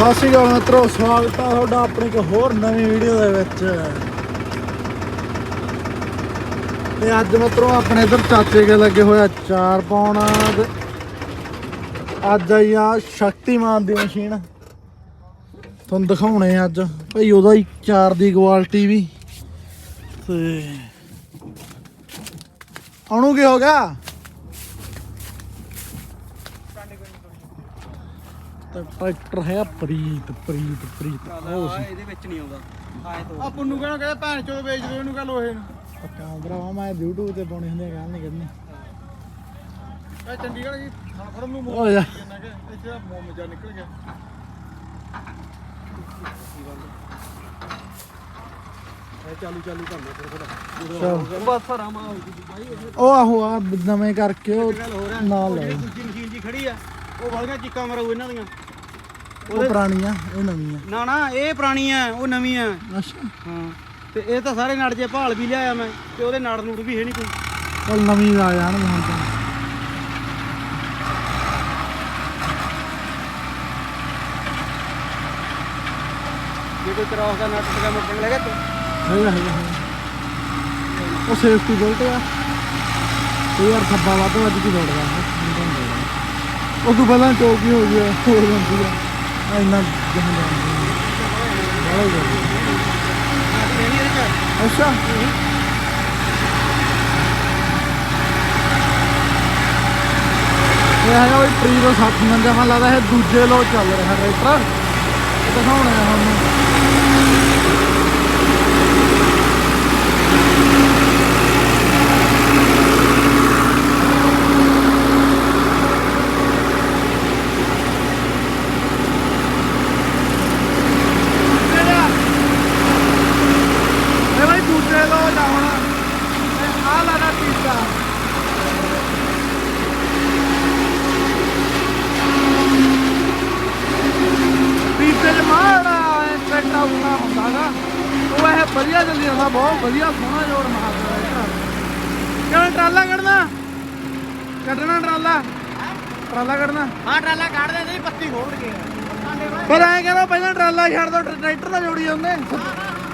ਸਤਿ ਸ਼੍ਰੀ ਅਕਾਲ ਮਿੱਤਰੋ, ਸਵਾਗਤ ਹੈ ਤੁਹਾਡਾ ਆਪਣੀ ਇੱਕ ਹੋਰ ਨਵੀਂ ਵੀਡੀਓ ਦੇ ਵਿੱਚ। ਤੇ ਅੱਜ ਮਿੱਤਰੋ, ਆਪਣੇ ਇਧਰ ਚਾਚੇ ਕੇ ਲੱਗੇ ਹੋਇਆ ਚਾਰ ਪਾਉਣਾ। ਤੇ ਅੱਜ ਆਈ ਆ ਸ਼ਕਤੀਮਾਨ ਦੀ ਮਸ਼ੀਨ। ਤੁਹਾਨੂੰ ਦਿਖਾਉਣੇ ਆ ਅੱਜ। ਭਾਈ, ਉਹਦਾ ਹੀ ਚਾਰ ਦੀ ਕੁਆਲਿਟੀ ਵੀ। ਤੇ ਉਹਨੂੰ ਕੀ ਹੋ ਗਿਆ? ਤੇ ਟਰੈਕਟਰ ਹੈ ਪ੍ਰੀਤ ਪ੍ਰੀਤ ਪ੍ਰੀਤ। ਉਹ ਸੀ ਇਹਦੇ ਵਿੱਚ ਨਹੀਂ ਆਉਂਦਾ। ਆਏ ਤੋਂ। ਆ ਪੁੰਨੂ ਕਹਿਣਾ ਕਹਿੰਦਾ ਭੈਣ ਚੋਦ ਵੇਚ ਦਿਓ ਇਹਨੂੰ ਕਹ ਲੋਹੇ ਨੂੰ ਪੱਕਾ ਭਰਾਵਾ ਮੈਂ YouTube ਤੇ ਪਾਉਣੇ ਹੁੰਦੇ ਗੱਲ ਨਹੀਂ ਕਰਨੀ। ਇਹ ਚੰਡੀਗੜ੍ਹ ਜੀ ਖਾਣ ਫੜਨ ਨੂੰ ਯਾ ਕਿੰਨਾ ਕਿ ਇੱਥੇ ਦਾ ਮੋਮ ਜਾ ਨਿਕਲ ਗਿਆ। ਚਾਲੂ ਚਾਲੂ ਕਰਨਾ। ਬਸ ਹੋ ਗਈ ਬਾਈ ਇਹ ਉਹ ਆਹੋ ਆ ਨਵੇਂ ਕਰਕੇ ਉਹ ਗੱਲ ਹੋ ਰਿਹਾ ਨਾਲ ਲੈ ਦੂਜੀ ਮਸ਼ੀਨ ਜੀ ਖੜੀ ਆ ਉਹ ਵਾਲੀਆਂ ਚੀਕਾਂ ਮਰੂ ਇਹਨਾਂ ਦੀਆਂ। ਉਹ ਪੁਰਾਣੀ ਆ ਇਹ ਨਵੀਂ ਆ ਨਾ ਨਾ ਇਹ ਪੁਰਾਣੀ ਆ ਉਹ ਨਵੀਂ ਆ ਅੱਛਾ। ਹਾਂ ਤੇ ਇਹ ਤਾਂ ਸਾਰੇ ਨੜ ਜੇ ਭਾਲ ਵੀ ਲਿਆਇਆ ਮੈਂ ਤੇ ਉਹਦੇ ਨੜ ਨੂੜ ਵੀ ਹੈ ਨਹੀਂ ਕੋਈ। ਚਲ ਨਵੀਂ ਆ ਜਾਣਗੇ ਹੁਣ ਤਾਂ। ਜੇ ਕੋਈ ਕਰਾਸ ਦਾ ਨਟ ਟਗਾ ਮੁੱਕਣ ਲੱਗਾ ਤੂੰ। ਹੈਗਾ ਹੈਗਾ ਹੈਗਾ। ਉਹ ਸੇਫਟੀ ਬੈਲਟ ਆ। ਇਹ ਯਾਰ ਖੱਬਾ ਵੱਧ ਵੱਜ ਕੇ ਦੌੜਦਾ ਹੈ ਉਹ ਤੋਂ ਪਹਿਲਾਂ ਚੌਕੀ ਹੋ ਗਿਆ ਹੋਰ ਬੰਦੀ ਆ। ਆ ਇੰਨਾ ਜਹਨ ਬੜਾ ਹੀ ਵਧੀਆ। ਅੱਛਾ। ਇਹ ਹੈਗਾ ਉਹ ਪ੍ਰੀ ਦਾ 60 ਮੰਜਾ ਮਨ ਲੱਗਦਾ ਇਹ ਦੂਜੇ ਲੋ ਚੱਲ ਰਿਹਾ ਟਰੈਕਟਰ ਇਹ ਦਿਖਾਉਣਾ ਹੈ ਤੁਹਾਨੂੰ ਇਹ ਭਾਈ ਦੂਜੇ ਲੋ ਜਾ ਹੁਣ ਆ ਲਾਣਾ ਤੀਸਰਾ ਤੀਸਰੇ ਚ ਮਾੜਾ ਟਰੈਕਟਰ ਆਉਣਾ ਹੁੰਦਾਗਾ ਉਹ ਇਹ ਵਧੀਆ ਚੱਲੀ ਜਾਂਦਾ ਬਹੁਤ ਵਧੀਆ ਸੋਹਣਾ ਜੋੜ ਮਾਰਦਾ ਇਹ ਕਿਵੇਂ ਟਰਾਲਾ ਕੱਢਣਾ। ਕੱਢਣਾ ਟਰਾਲਾ। ਟਰਾਲਾ ਕੱਢਣਾ। ਹਾਂ ਟਰਾਲਾ ਕੱਢ ਦੇ ਨਹੀਂ ਪੱਤੀ ਖੋੜ ਕੇ। ਪਰ ਐਂ ਕਹਿੰਦਾ ਪਹਿਲਾਂ ਟਰਾਲਾ ਛੱਡ ਦੋ ਟਰੈਕਟਰ ਦਾ ਜੋੜੀ ਜਾਂਦੇ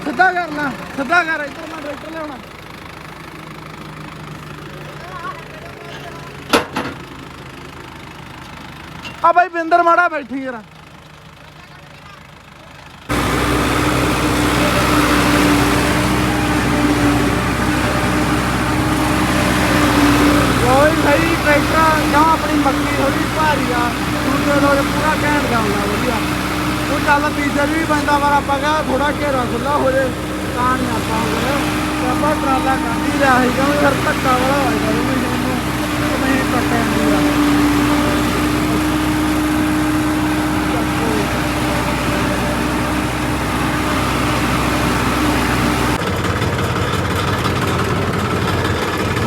ਸਿੱਧਾ ਕਰ ਲੈ ਸਿੱਧਾ ਕਰ ਇੱਧਰ ਮੈਂ ਟਰੈਕਟਰ ਲਿਆਉਣਾ। ਆ ਬਾਈ ਬਿੰਦਰ ਮਾੜਾ ਬੈਠੀ ਯਾਰ ਕੋਈ ਸਹੀ ਟਰੈਕਟਰ ਜਾਂ ਆਪਣੀ ਥੋੜੀ ਭਾਰੀ ਆ। ਦੂਜੇ ਲੋਕ ਪੂਰਾ ਘੈਂਟ ਜਾਉਂਦਾ ਵਧੀਆ। ਉਹ ਚੱਲ ਤੀਜੇ ਵੀ ਪੈਂਦਾ, ਪਰ ਆਪਾਂ ਕਹਾ ਥੋੜਾ ਘੇਰਾ ਖੁੱਲਾ ਹੋ ਜੇ, ਤਾਂ ਨਹੀਂ ਆਪਾਂ ਫਿਰ ਆਪਾਂ ਟਰਾਲਾ ਕੱਢ ਹੀ ਲਿਆ ਸੀ ਕਿਉਂਕਿ ਫਿਰ ਧੱਕਾ ਵਾਲਾ ਹੋਏਗਾ, ਉਹ ਮਸ਼ੀਨ ਨੂੰ ਨਹੀਂ ਕੱਟਿਆ ਜਾਂਦਾ।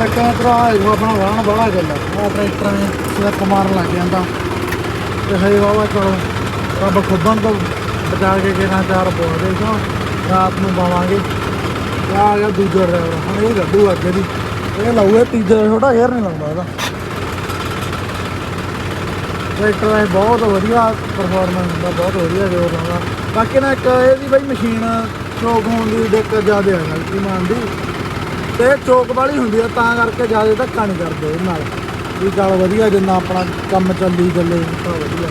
ਲੱਗਾ ਭਰਾ, ਇਹੋ ਆਪਣਾ ਵਾਹਣ ਬੜਾ ਗੱਲ ਉਹ ਟਰੈਕਟਰਾਂ ਨੇ ਸਿਰ ਕਮਾਰਨ ਲੱਗ ਜਾਂਦਾ। ਤੇ ਹੇ ਵਾਵਾ ਚਲੋ, ਰੱਬ ਖੁੱਬਣ ਤੋਂ ਬਚਾ ਕੇ ਕਿਹਨਾਂ ਚਾਰ ਬੋਲਦੇ ਕਿਉਂ? ਰਾਤ ਨੂੰ ਪਾਵਾਂਗੇ। ਆ ਗਿਆ ਦੂਜਾ ਡਰਾਈਵਰ ਹੁਣ ਇਹ ਗੱਡੂ ਅੱਗੇ ਦੀ। ਇਹ ਲਾਊਗਾ, ਤੀਜਾ ਛੋਟਾ ਯਾਰ ਨਹੀਂ ਲਾਉਂਦਾ ਇਹਦਾ। ਟਰੈਕਟਰ ਦਾ ਬਹੁਤ ਵਧੀਆ ਪਰਫਾਰਮੈਂਸ ਦਾ ਬਹੁਤ ਵਧੀਆ ਜੋਰ ਲਾਉਂਦਾ। ਬਾਕੀ ਨਾ ਇੱਕ ਇਹਦੀ ਬਈ ਮਸ਼ੀਨ ਚੋਕ ਹੋਣ ਦੀ ਦਿੱਕਤ ਜ਼ਿਆਦਾ ਹੈ ਗਲਤੀ ਮਾਨ ਦੀ ਤੇ ਇਹ ਚੋਕ ਵਾਲੀ ਹੁੰਦੀ ਆ, ਤਾਂ ਕਰਕੇ ਜ਼ਿਆਦਾ ਧੱਕਾ ਨਹੀਂ ਕਰਦੇ ਇਹ ਨਾਲ। ਵੀ ਚੱਲ ਵਧੀਆ, ਜਿੰਨਾ ਆਪਣਾ ਕੰਮ ਚੱਲੀ ਚੱਲੇ ਤਾਂ ਵਧੀਆ।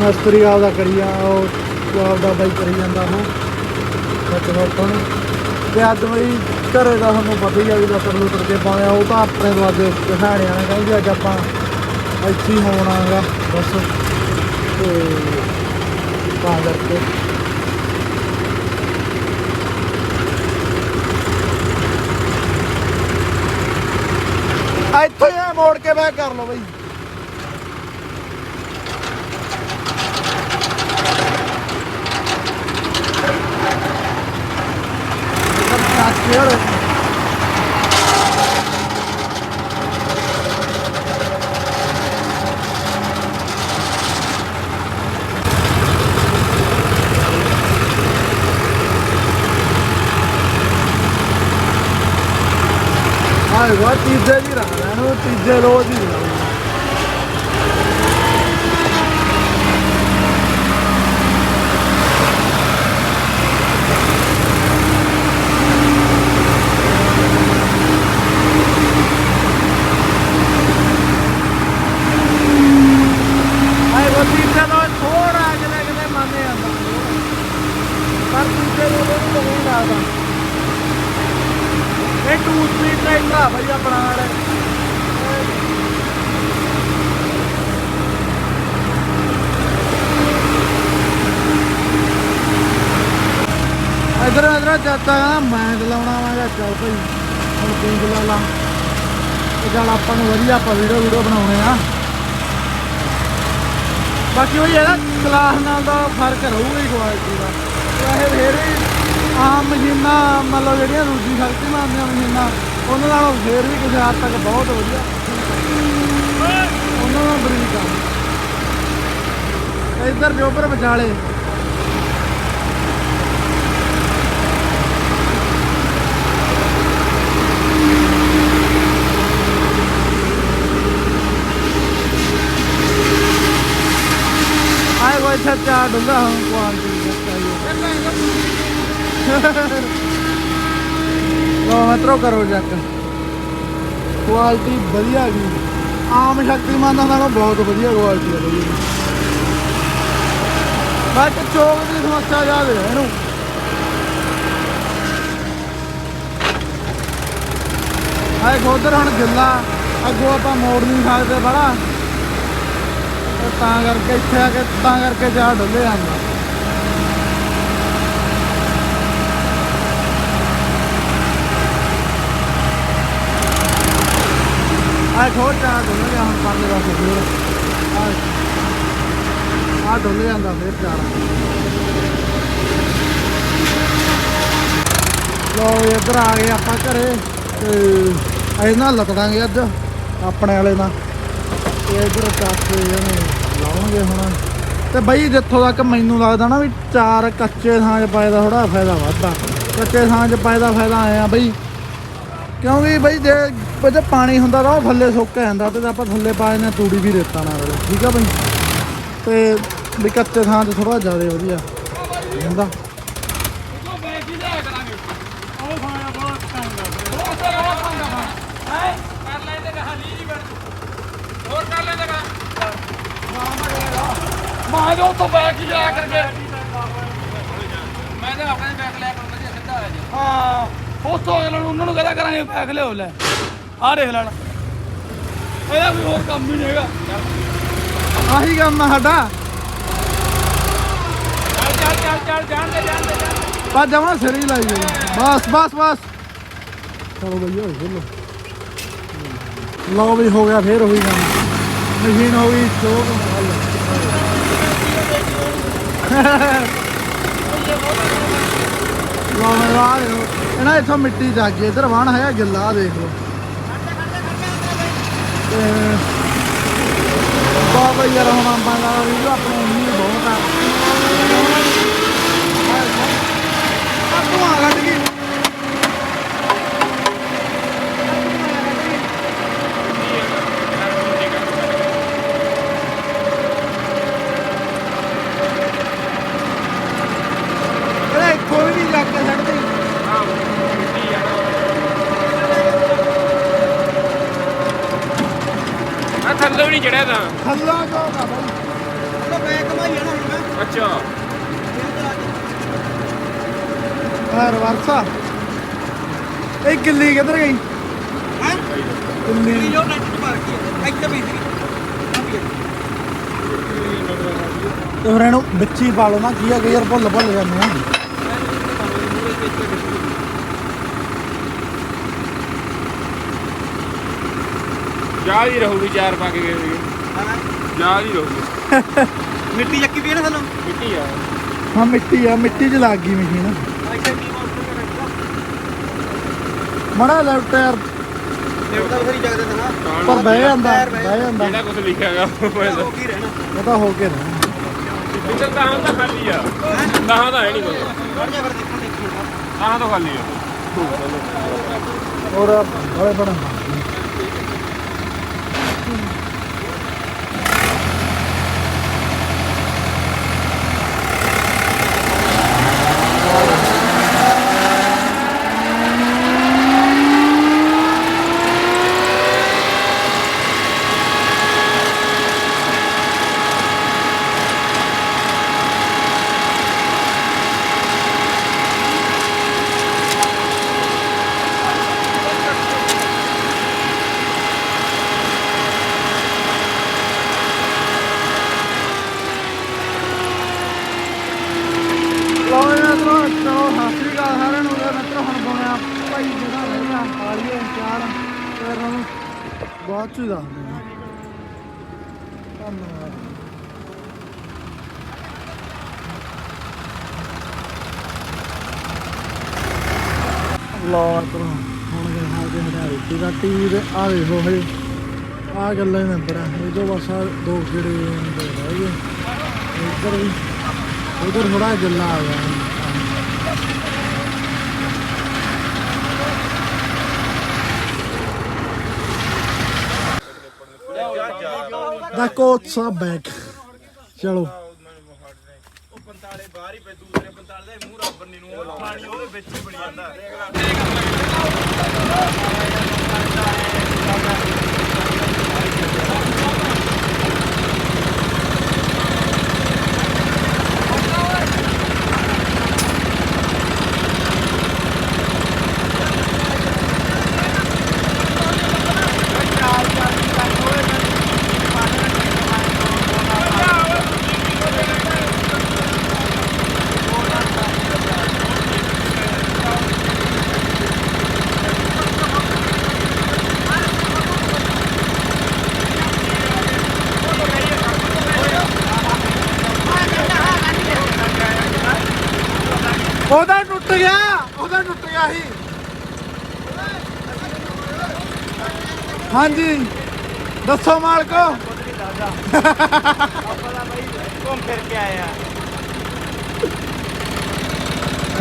ਮਸਤਰੀ ਆਪਦਾ ਕਰੀ ਆ, ਉਹ ਆਪਦਾ ਬਾਈ ਕਰੀ ਜਾਂਦਾ ਉਹ। ਸੱਚ ਵਰਤੋਂ ਤੇ ਅੱਜ ਬਈ ਘਰੇ ਦਾ ਸਾਨੂੰ ਪਤਾ ਹੀ ਆ ਵੀ ਲੱਤਰ ਲੁੱਟਰ ਕੇ ਪਾਉਂਦੇ ਉਹ ਤਾਂ ਆਪਣੇ ਦਵਾਜੇ ਦਿਖਾਣੇ ਆ ਕਹਿੰਦੇ ਅੱਜ ਆਪਾਂ ਇੱਥੇ ਹੀ ਹੋਣਾਗਾ, ਬਸ। ਤੇ ਤਾਂ ਕਰਕੇ ਇੱਥੇ ਆ ਮੋੜ ਕੇ ਬੈਕ ਕਰ ਲਓ ਬਈ। ਚਾਚੇ ਹੋਰ ਆਏ ਉਹ ਤੀਜੇ ਰੋਜ਼ ਹੀ ਥੋੜਾ ਅਗਲੇ ਅਗਲੇ ਮੰਨੇ ਆਂਦਾ ਪਰ ਤੀਜੇ ਰੋਜ਼ ਉਹਨੂੰ ਨਹੀਂ ਲੱਗਦਾ। ਇਹ ਟੂਲ ਸਪੀਡ ਟਰੈਕਟਰ ਆ ਬਈ ਆਪਣਾ ਵਾਲਾ। ਹੀ ਕਹਿੰਦਾ ਚਾਚਾ ਕਹਿੰਦਾ ਮੈਂ ਚਲਾਉਣਾ ਵਾ ਜਾਂ ਚੱਲ ਭਾਈ, ਹੁਣ ਤੂੰ ਚਲਾ ਲਾ। ਤੇ ਚੱਲ ਆਪਾਂ ਨੂੰ ਵਧੀਆ ਆਪਾਂ ਵੀਡੀਓ ਵੀਡੀਓ ਬਣਾਉਣੇ ਆ। ਬਾਕੀ ਉਹ ਇਹਦਾ ਕਲਾਸ ਨਾਲ ਦਾ ਫ਼ਰਕ ਰਹੂਗਾ ਹੀ ਕੁਆਲਿਟੀ ਦਾ। ਵੈਸੇ ਫੇਰ ਆਮ ਮਸ਼ੀਨਾਂ, ਮਤਲਬ ਜਿਹੜੀਆਂ ਰੂਜੀ ਸ਼ਕਤੀਮਾਨ ਦੀਆਂ ਮਸ਼ੀਨਾਂ, ਉਹਨਾਂ ਨਾਲੋਂ ਫੇਰ ਵੀ ਕਿਸੇ ਹੱਦ ਤੱਕ ਬਹੁਤ ਵਧੀਆ। ਉਹਨਾਂ ਨਾਲ ਬਰੀਕ ਆ। ਇੱਧਰ ਜੋਬਰ ਵਿਚਾਲੇ ਆਏ ਕੋਈ ਛੱਚਾ ਡੁੱਲਾ ਹੁਣ ਕੁਆਲਿਟੀ ਲੋ ਮਤਰੋ ਕਰੋ ਜੱਕ ਕੁਆਲਿਟੀ ਵਧੀਆ ਗਈ ਆਮ ਸ਼ਕਤੀਮਾਨ ਨਾਲੋਂ ਬਹੁਤ ਵਧੀਆ ਕੁਆਲਿਟੀ ਹੈ ਬਈ। ਬਸ ਚੋਕ ਦੀ ਸਮੱਸਿਆ ਜ਼ਿਆਦਾ ਹੈ ਇਹਨੂੰ। ਆਏ ਖੋਦਰ ਹੁਣ ਗਿੱਲਾ। ਅੱਗੋਂ ਆਪਾਂ ਮੋੜ ਨਹੀਂ ਸਕਦੇ ਬੜਾ। ਤਾਂ ਕਰਕੇ ਇੱਥੇ ਆ ਕੇ, ਤਾਂ ਕਰਕੇ ਜਾ ਡੁੱਲੇ ਜਾਂਦਾ ਆ ਖੋਟ ਜਾ ਡੁੱਲ ਗਿਆ ਹੁਣ ਪਰਲੇ ਪਾਸੇ ਫੇਰ ਆ ਡੁੱਲ ਜਾਂਦਾ ਫੇਰ ਚਾਰਾ ਲੋ ਇੱਧਰ ਆ ਗਏ ਆਪਾਂ ਘਰੇ ਤੇ ਇਹ ਨਾਲ ਲਤੜਾਂਗੇ ਅੱਜ, ਆਪਣੇ ਵਾਲੇ ਨਾਲ। ਤੇ ਇੱਧਰ ਕਾਕੇ ਇਹਨੇ ਲਾਉਣਗੇ ਹੁਣ ਤੇ ਬਈ ਜਿੱਥੋਂ ਤੱਕ ਮੈਨੂੰ ਲੱਗਦਾ ਨਾ ਵੀ ਚਾਰ ਕੱਚੇ ਥਾਂ 'ਚ ਪਾਏ ਦਾ ਥੋੜਾ ਫਾਇਦਾ ਵੱਧਦਾ। ਕੱਚੇ ਥਾਂ 'ਚ ਪਾਏ ਦਾ ਫਾਇਦਾ ਆਇਆ ਬਈ। ਕਿਉਂਕਿ ਬਈ ਜੇ ਜੇ ਪਾਣੀ ਹੁੰਦਾ ਤਾਂ ਉਹ ਥੱਲੇ ਸੁੱਕ ਜਾਂਦਾ ਤੇ ਆਪਾਂ ਥੱਲੇ ਪਾ ਦਿੰਦੇ ਹਾਂ ਤੂੜੀ ਵੀ ਰੇਤਾ ਨਾਲ ਠੀਕ ਆ ਬਈ? ਤੇ ਵੀ ਕੱਚੇ ਥਾਂ 'ਚ ਥੋੜਾ ਜ਼ਿਆਦਾ ਵਧੀਆ ਹੁੰਦਾ। ਮੈਂ ਤਾਂ ਉੱਥੋਂ ਬੈਕ ਲਿਆ ਕਰਕੇ ਮੈਂ ਤਾਂ ਆਪਣੇ ਬੈਕ ਲਿਆ ਕਰ ਵਧੀਆ ਸਿੱਧਾ ਆ ਜਾ। ਹਾਂ ਉੱਥੋਂ ਅਗਲੇ ਨੂੰ ਉਹਨਾਂ ਨੂੰ ਕਹਦਾ ਕਰਾਂਗੇ ਬੈਕ ਲਿਓ ਲੈ। ਆਹ ਦੇਖ ਲੈਣ ਇਹਦਾ ਕੋਈ ਹੋਰ ਕੰਮ ਹੀ ਨਹੀਂ ਹੈਗਾ। ਆਹੀ ਕੰਮ ਆ ਸਾਡਾ। ਚੱਲ ਚੱਲ ਚੱਲ ਚੱਲ ਜਾਣ ਦੇ ਜਾਣ ਦੇ ਜਾਣ ਦੇ। ਬਸ ਜਮਾ ਸਿਰ ਹੀ ਲਾਈ ਗਈ। ਬਸ ਬਸ ਬਸ। ਚਲੋ ਬਈ ਹੋਈ ਬੋਲੋ ਲਓ ਵੀ ਹੋ ਗਿਆ, ਫੇਰ ਹੋਈ ਕੰਮ। ਮਸ਼ੀਨ ਹੋ ਗਈ ਚੋਕ ਲਓ ਮੈਂ ਇਹਨਾਂ ਇੱਥੋਂ ਮਿੱਟੀ ਚੱਕ ਗਈ ਇਧਰ ਵਾਣ ਹੈਗਾ ਗਿੱਲਾ, ਆਹ ਦੇਖ ਲਓ। ਤੇ ਬਾਬਾ ਯਾਰ ਹੁਣ ਆਪਾਂ ਦਾ ਵੀਡੀਓ ਆਪਣੇ ਇੰਨੀ ਬਹੁਤ ਆ। ਆ ਤੂੰ ਆ ਲੱਗ ਗਈ ਇਹ ਕੋਈ ਨਹੀਂ ਜਾ ਕੇ ਛੱਡਦੀ ਆ ਥੱਲੇ ਵੀ ਨਹੀਂ ਚੜਿਆ ਤਾਂ। ਹੱਲਾ ਜੋ ਦਾ ਬਾਈ। ਤਾਂ ਮੈਂ ਕਮਾਈ ਆ ਨਾ ਹੁਣ ਮੈਂ ਅੱਛਾ। ਆ ਰਵਰਸਾ। ਇਹ ਗਿੱਲੀ ਕਿੱਧਰ ਗਈ? ਹੈ? ਗਿੱਲੀ ਜੋ ਨੈਟ ਮਾਰ ਕੇ ਇੱਥੇ ਵੀ ਸੀ ਤੇ ਫਿਰ ਇਹਨੂੰ ਵਿੱਚ ਹੀ ਪਾ ਲਓ ਨਾ ਕੀ ਆ ਕਿ ਯਾਰ ਭੁੱਲ ਭੁੱਲ ਜਾਂਦੇ ਆ। ਜਾ ਹੀ ਰਹੂਗੀ ਚਾਰ ਪਾ ਕੇ ਗਏ ਸੀਗੇ। ਜਾ ਹੀ ਰਹੂਗੀ। ਮਿੱਟੀ ਚੱਕੀ ਵੀ ਹੈ ਨਾ ਸਾਨੂੰ ਮਿੱਟੀ ਆ। ਹਾਂ ਮਿੱਟੀ ਆ ਮਿੱਟੀ 'ਚ ਲੱਗ ਗਈ ਮਸ਼ੀਨ। ਇੱਥੇ ਕੀ ਮਾਸਟਰ ਮੜਾ ਲੈਫਟ ਯਾਰ ਦੇਵਤਾ ਬਥੇਰੀ ਜਗਦੇ ਤੇ ਨਾ। ਪਰ ਬਹਿ ਜਾਂਦਾ ਬਹਿ ਜਾਂਦਾ। ਜਿਹੜਾ ਕੁਝ ਲਿਖਿਆ ਹੈਗਾ ਮੈਂ ਹੋ ਕੀ ਰਹਿਣਾ। ਉਹ ਤਾਂ ਹੋ ਕੇ ਰਹਿਣਾ। ਇੱਧਰ ਤਾਂ ਤਾਂ ਖਾਲੀ ਆ। ਤਾਂ ਤਾਂ ਹੈ ਨਹੀਂ ਕੁਝ ਵੜ ਜਾ ਫਿਰ ਦੇਖਣ ਦੇਖੀ। ਤਾਂ ਤਾਂ ਖਾਲੀ ਆ। ਔਰ ਬੜੇ ਬੜੇ ਲੋ ਤਰ ਹੁਣ ਗਏ ਹਾਂ ਜੇ ਹੜਾ ਰੋਟੀ ਰਾਟੀ ਤੇ ਆ ਵੇਖੋ ਹੇ ਆ ਗੱਲਾਂ ਇਹ ਬਸ ਆਹ ਦੋ ਜਿਹੜੇ ਹੁੰਦੇ ਰਹਿ ਗਏ ਇੱਧਰ ਵੀ। ਉਧਰ ਥੋੜਾ ਗੱਲਾਂ ਆ ਗਿਆ। ਦਾ ਕੋਚ ਸਭ ਬੈਕ ਚਲੋ ਉਹ ਪੰਤਾਲੇ ਬਾਹਰ ਹੀ ਪੈ ਦੂਸਰੇ ਪੰਤਾਲੇ ਦਾ ਮੂੰਹ ਰੱਬਰ ਨਹੀਂ ਨੂੰ ਪਾਣੀ ਉਹਦੇ ਵਿੱਚ ਹੀ ਬਣੀ ਜਾਂਦਾ। ਉਹਦਾ ਟੁੱਟ ਗਿਆ ਉਹਦਾ ਟੁੱਟ ਗਿਆ ਸੀ ਹਾਂਜੀ। ਦੱਸੋ ਮਾਲਕੋ। ਘੁੰਮ ਫਿਰ ਕੇ ਆਇਆ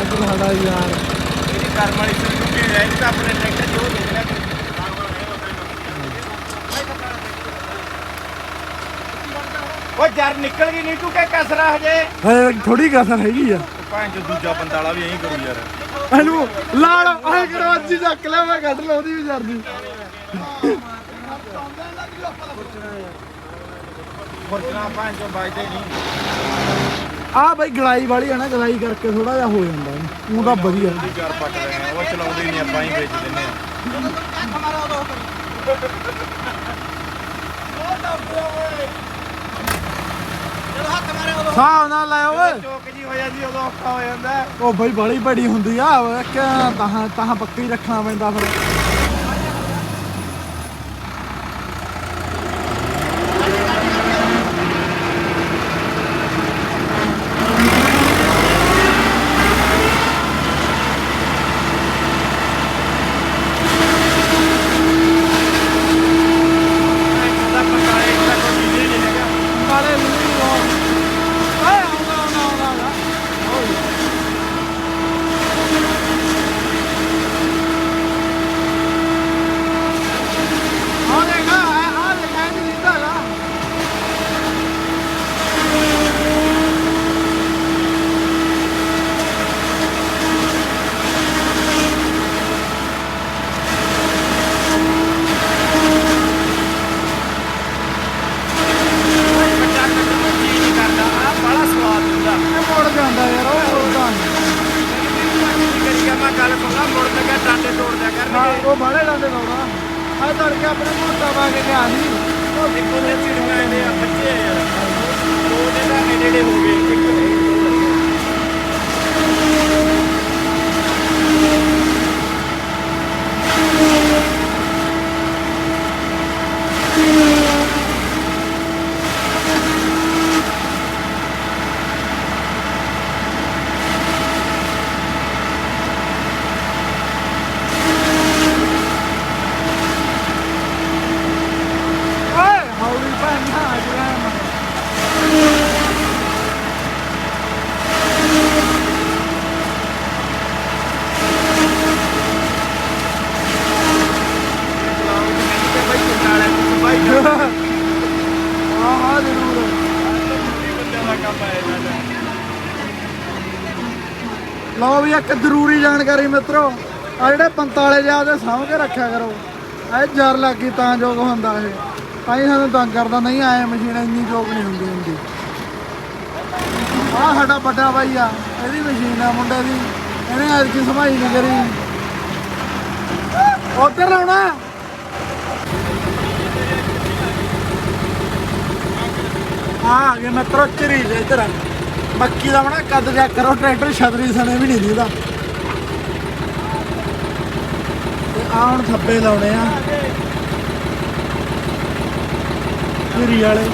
ਇੱਧਰ ਸਾਡਾ ਯਾਰ ਇਹਦੀ ਕਰਮ ਵਾਲੀ ਸੀ ਕਿ ਰਹਿ ਤਾਂ ਆਪਣੇ ਟਰੈਕਟਰ ਜੋ ਦੇਖ ਲਿਆ ਉਹ ਜਰ ਨਿਕਲ ਗਈ ਨਹੀਂ ਤੂੰ ਕਿ ਕਸਰਾ ਹਜੇ। ਥੋੜੀ ਕਸਰ ਹੈਗੀ ਆ। ਭਾਂ ਜੋ ਦੂਜਾ ਬੰਦਾ ਵਾਲਾ ਵੀ ਐਂ ਕਰੂ ਯਾਰ। ਇਹਨੂੰ ਲਾਲ ਆਏ ਕਰੋ ਅੱਜ ਹੀ ਚੱਕ ਲੈ ਮੈਂ ਕੱਢ ਲਾ ਉਹਦੀ ਵੀ ਜਰਦੀ। ਫੁਰਚਣਾ ਭਾਂ ਜੋ ਵੱਜਦੇ ਨਹੀਂ। ਆ ਬਈ ਗਲਾਈ ਵਾਲੀ ਆ ਨਾ ਗਲਾਈ ਕਰਕੇ ਥੋੜਾ ਜਿਹਾ ਹੋ ਜਾਂਦਾ ਉਹ ਤਾਂ ਵਧੀਆ। ਦੀ ਕਰ ਪੱਟ ਰਹੇ ਆ ਉਹ ਚਲਾਉਂਦੇ ਹੀ ਨਹੀਂ ਆਪਾਂ ਹੀ ਵੇਚ ਦਿੰਦੇ ਆ। ਸਾਹ ਨਾ ਲੈ ਓਏ। ਚੋਕ ਜੀ ਹੋ ਜਾਂਦੀ ਉਦੋਂ ਔਖਾ ਹੋ ਜਾਂਦਾ। ਉਹ ਬਈ ਬੜੀ ਬੜੀ ਹੁੰਦੀ ਆ ਉਹ ਕਿ ਤਾਂ ਤਾਂ ਪੱਕੀ ਰੱਖਣਾ ਪੈਂਦਾ ਫਿਰ। ਲਓ ਵੀ ਇੱਕ ਜ਼ਰੂਰੀ ਜਾਣਕਾਰੀ ਮਿੱਤਰੋ। ਆ ਜਿਹੜੇ ਪੰਤਾਲੇ ਜਾ ਉਹਦੇ ਸਾਂਭ ਕੇ ਰੱਖਿਆ ਕਰੋ। ਇਹ ਜਰ ਲੱਗੀ ਤਾਂ ਜੋਗ ਹੁੰਦਾ ਇਹ। ਤਾਂ ਹੀ ਸਾਨੂੰ ਤੰਗ ਕਰਦਾ, ਨਹੀਂ ਆਏ ਮਸ਼ੀਨ ਇੰਨੀ ਜੋਗ ਨਹੀਂ ਹੁੰਦੀ ਹੁੰਦੀ। ਆ ਸਾਡਾ ਵੱਡਾ ਬਾਈ ਆ, ਇਹਦੀ ਮਸ਼ੀਨ ਆ ਮੁੰਡੇ ਦੀ। ਇਹਨੇ ਅੱਜ ਐਤਕੀ ਸਮਾਈ ਨਹੀਂ ਕਰੀ। ਉੱਧਰ ਲਾਉਣਾ। ਆ ਆ ਗਏ ਚਰੀ ਜੇ ਇੱਧਰ ਮੱਕੀ ਦਾ ਬਣਾ, ਕੱਦ ਚੈੱਕ ਕਰੋ, ਟਰੈਕਟਰ ਛਤਰੀ ਸਣੇ ਵੀ ਨਹੀਂ ਦੀਦਾ। ਤੇ ਆ ਹੁਣ ਥੱਬੇ ਲਾਉਣੇ ਆ। ਧੀਰੀ ਵਾਲੇ।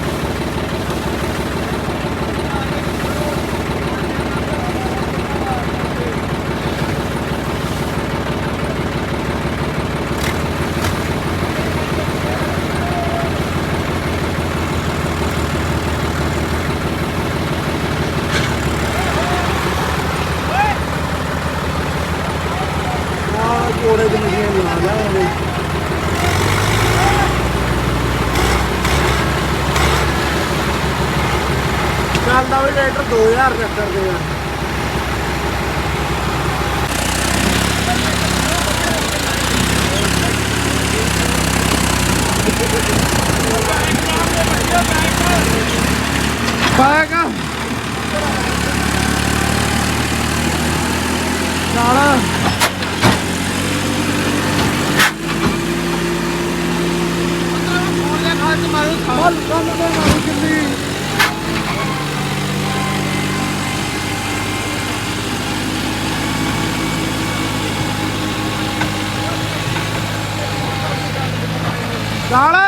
ਮਸ਼ੀਨ ਲਾ ਲਾਂਗੇ ਚੱਲਦਾ ਵੀ ਟਰੈਕਟਰ 2000 ਚੱਕਰ ਦੇ ਆ। ਪਾਏਗਾ ਨਾਲ। നാളെ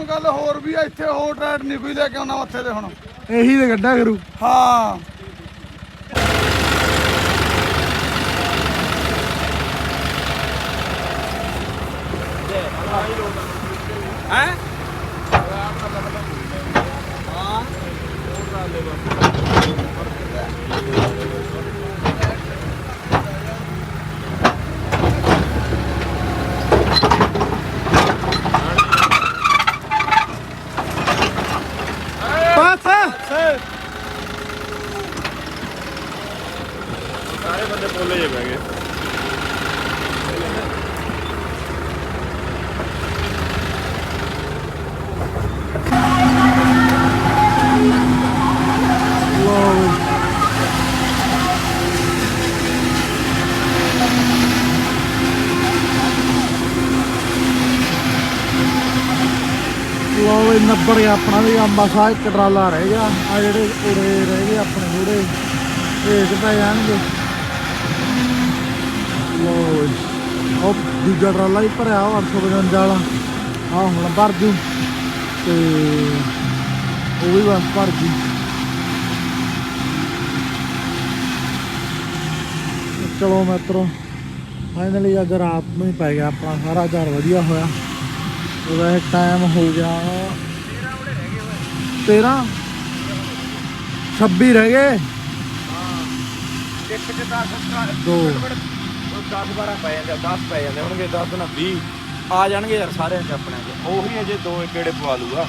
ਹੁਣ ਗੱਲ ਹੋਰ ਵੀ ਆ ਇੱਥੇ ਹੋਰ ਟਰੈਕਟਰ ਨਹੀਂ ਕੋਈ ਲੈ ਕੇ ਆਉਣਾ ਮੱਥੇ ਤੇ ਹੁਣ। ਇਹੀ ਤੇ ਗੱਡਾ ਕਰੂ। ਹਾਂ। ਬਸ ਸਾਰੇ ਬੰਦੇ ਬੋਲੇ ਜੇ ਬਹਿ ਗਏ। ਲਓ ਬਈ। ਨੰਬਰ ਆਪਣਾ ਵੀ ਅੰਬਾ ਸਾਹਿਬ ਇੱਕ ਰਹਿ ਗਿਆ। ਆ ਜਿਹੜੇ ਉਰੇ ਰਹਿ ਗਏ ਆਪਣੇ ਥੋੜੇ ਭੇਜ ਪੈ ਜਾਣਗੇ? ਬਈ ਉਹ ਦੂਜਾ ਟਰਾਲਾ ਵੀ ਭਰਿਆ ਉਹ 855 ਵਾਲਾ। ਆ ਹੁਣ ਭਰ ਜੂ। ਤੇ ਉਹ ਵੀ ਬਸ ਭਰ ਜੂ। ਚਲੋ ਮਿੱਤਰੋ ਫਾਈਨਲੀ ਅੱਜ ਰਾਤ ਨੂੰ ਹੀ ਪੈ ਗਿਆ ਆਪਣਾ ਸਾਰਾ ਘਰ ਵਧੀਆ ਹੋਇਆ। ਉਹਦਾ ਟਾਈਮ ਹੋ ਗਿਆ 13 26 ਰਹਿ ਗਏ। ਇੱਕ ਚ 10 ਦੋ। 10 12 ਪੈ ਜਾਂਦੇ 10 ਪੈ ਜਾਂਦੇ ਹੋਣਗੇ 10 ਨਾ 20 ਆ ਜਾਣਗੇ ਯਾਰ ਸਾਰਿਆਂ ਚ ਆਪਣੇ ਚ। ਉਹੀ ਅਜੇ ਦੋ ਇੱਕ ਕਿਹੜੇ ਪਵਾ ਲੂਗਾ